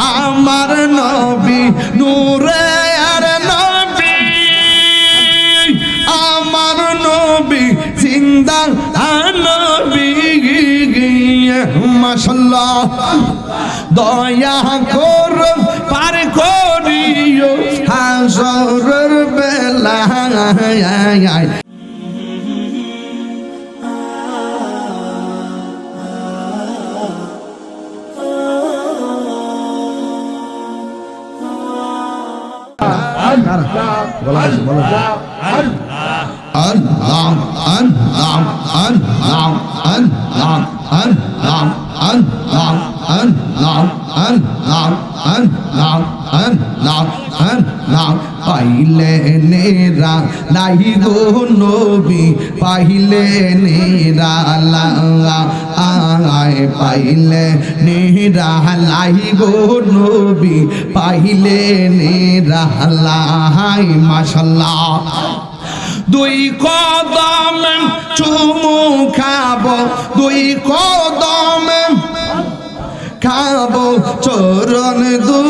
আমার নবী, নূরে আর নবী। আমার নবী জিন্দা নবী মাশাল্লাহ। দয়া কর পার করিও, হাজরের বেলায় আল্লাহ। আল্লাহ আল্লাহ পাইলে নেরা, নাই গো নবী, পাইলে নেরা আয় পাইলে নেরা লাই গো নবী, পাইলে নেরা লাই মাশাল্লাহ। দুই কদম চুমু খাব, দুই কদম খাব, চরণ দুই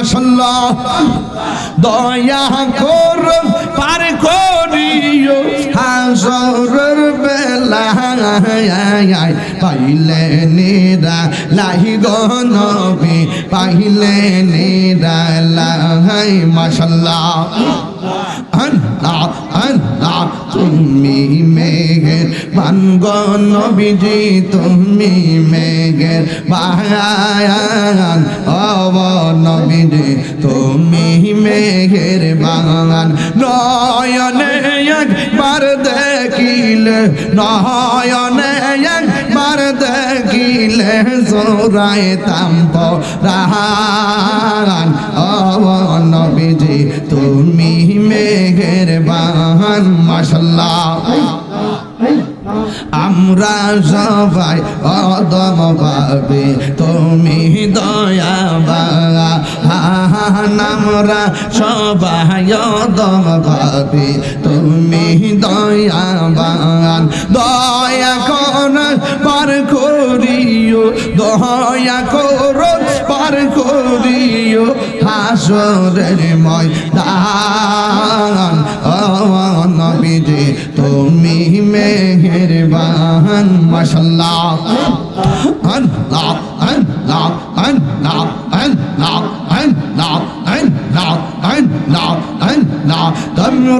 মাশাল্লাহ দয়া কর, পার করিও। হাজরের বেলায় পাইলে নেরা লাহি গনবি পাইলে নেরা লাই মাশাল্লাহ আল্লাহ আল্লাহ, তুমি মেঘের বানগ নবীজি, তুমি মেঘের বায়ান। অব নবীজি তুমি মেঘের বাগান নয়নে একবার দেখিলে, নয়নে একবার দেখিলে জোরায় তাম্প রাহান অব নবীজি, তুমি মেঘের বাহান মাসাল্লাহ আমরা সবাই অদম ভাবে, তুমি দয়া আমরা সবাই ভাবে। তুমি দয়া বাগান দয়া কর, পার করিও, দয়া কর, পার করিও, হাসরের ময়দান। নবীজি, তুমি মেহেরবান, মাশাল্লাহ। আল্লাহ আল্লাহ আল্লাহ আল্লাহ।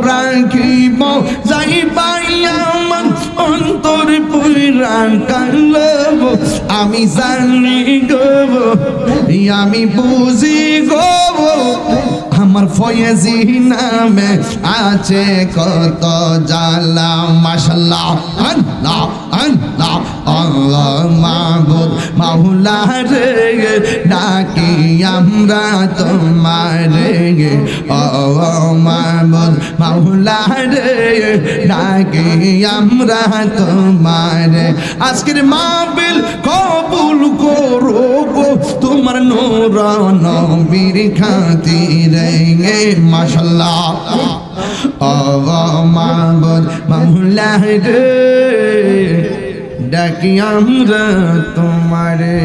রাখিব যাই আমার অন্তর পুরা কানব আমি জানি গব আমি বুঝি গব আমার ফয়েজি নামে আছে কত জালা মাশাল্লাহ, আল্লাহ আল্লাহ আল্লাহ, মাহবুব মাওলা রে ডাকি আমরা তোমার রে ও মাহবুব মাওলা রে ডাকি আমরা তোমার আজকের মাহবিল গো আমার নূরানো বীর খাতি রে মাশাল্লাহ। মামুলা ডাকি আমরা তোমারে।